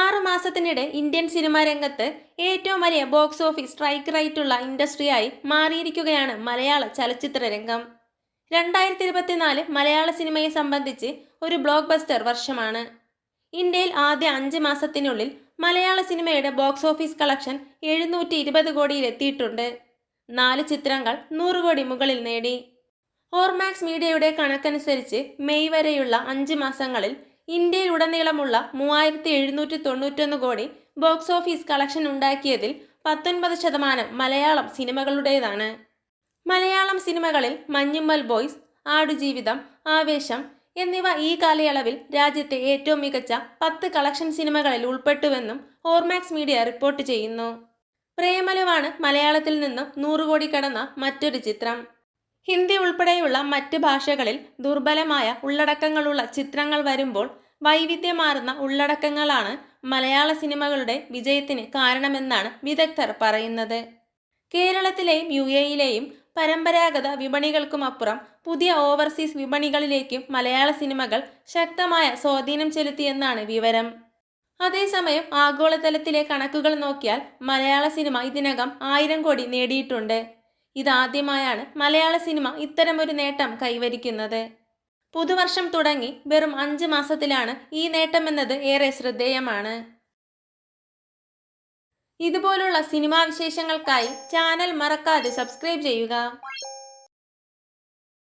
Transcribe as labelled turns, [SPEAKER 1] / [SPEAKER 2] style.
[SPEAKER 1] ആറ് മാസത്തിനിടെ Indian cinema രംഗത്ത് ഏറ്റവും വലിയ ബോക്സ് ഓഫീസ് സ്ട്രൈക്ക് റേറ്റുള്ള ഇൻഡസ്ട്രിയായി മാറിയിരിക്കുകയാണ് മലയാള ചലച്ചിത്ര രംഗം. രണ്ടായിരത്തി ഇരുപത്തിനാല് മലയാള സിനിമയെ സംബന്ധിച്ച് ഒരു ബ്ലോക്ക് ബസ്റ്റർ വർഷമാണ്. ഇന്ത്യയിൽ ആദ്യ അഞ്ച് മാസത്തിനുള്ളിൽ മലയാള സിനിമയുടെ ബോക്സ് ഓഫീസ് കളക്ഷൻ എഴുന്നൂറ്റി ഇരുപത് കോടിയിലെത്തിയിട്ടുണ്ട്. നാല് ചിത്രങ്ങൾ നൂറ് കോടി മുകളിൽ നേടി. ഓർമാക്സ് മീഡിയയുടെ കണക്കനുസരിച്ച് മെയ് വരെയുള്ള അഞ്ച് മാസങ്ങളിൽ ഇന്ത്യയിലുടനീളമുള്ള മൂവായിരത്തി എഴുന്നൂറ്റി തൊണ്ണൂറ്റൊന്ന് കോടി ബോക്സ് ഓഫീസ് കളക്ഷൻ ഉണ്ടാക്കിയതിൽ പത്തൊൻപത് ശതമാനം മലയാളം സിനിമകളുടേതാണ്. മലയാളം സിനിമകളിൽ മഞ്ഞുമ്മൽ ബോയ്സ് ആടുജീവിതം ആവേശം എന്നിവ ഈ കാലയളവിൽ രാജ്യത്തെ ഏറ്റവും മികച്ച പത്ത് കളക്ഷൻ സിനിമകളിൽ ഉൾപ്പെട്ടുവെന്നും ഓർമാക്സ് മീഡിയ റിപ്പോർട്ട് ചെയ്യുന്നു. പ്രേമലുവാണ് മലയാളത്തിൽ നിന്നും നൂറ് കോടി കടന്ന മറ്റൊരു ചിത്രം. ഹിന്ദി ഉൾപ്പെടെയുള്ള മറ്റ് ഭാഷകളിൽ ദുർബലമായ ഉള്ളടക്കങ്ങളുള്ള ചിത്രങ്ങൾ വരുമ്പോൾ വൈവിധ്യമാർന്ന ഉള്ളടക്കങ്ങളാണ് മലയാള സിനിമകളുടെ വിജയത്തിന് കാരണമെന്നാണ് വിദഗ്ധർ പറയുന്നത്. കേരളത്തിലെയും യു എയിലെയും പരമ്പരാഗത വിപണികൾക്കുമപ്പുറം പുതിയ ഓവർസീസ് വിപണികളിലേക്കും മലയാള സിനിമകൾ ശക്തമായ സ്വാധീനം ചെലുത്തിയെന്നാണ് വിവരം. അതേസമയം ആഗോളതലത്തിലെ കണക്കുകൾ നോക്കിയാൽ മലയാള സിനിമ ഇതിനകം ആയിരം കോടി നേടിയിട്ടുണ്ട്. ഇതാദ്യമായാണ് മലയാള സിനിമ ഇത്തരമൊരു നേട്ടം കൈവരിക്കുന്നത്. പുതുവർഷം തുടങ്ങി വെറും അഞ്ച് മാസത്തിലാണ് ഈ നേട്ടമെന്നത് ഏറെ ശ്രദ്ധേയമാണ്. ഇതുപോലുള്ള സിനിമാ വിശേഷങ്ങൾക്കായി ചാനൽ മറക്കാതെ സബ്സ്ക്രൈബ് ചെയ്യുക.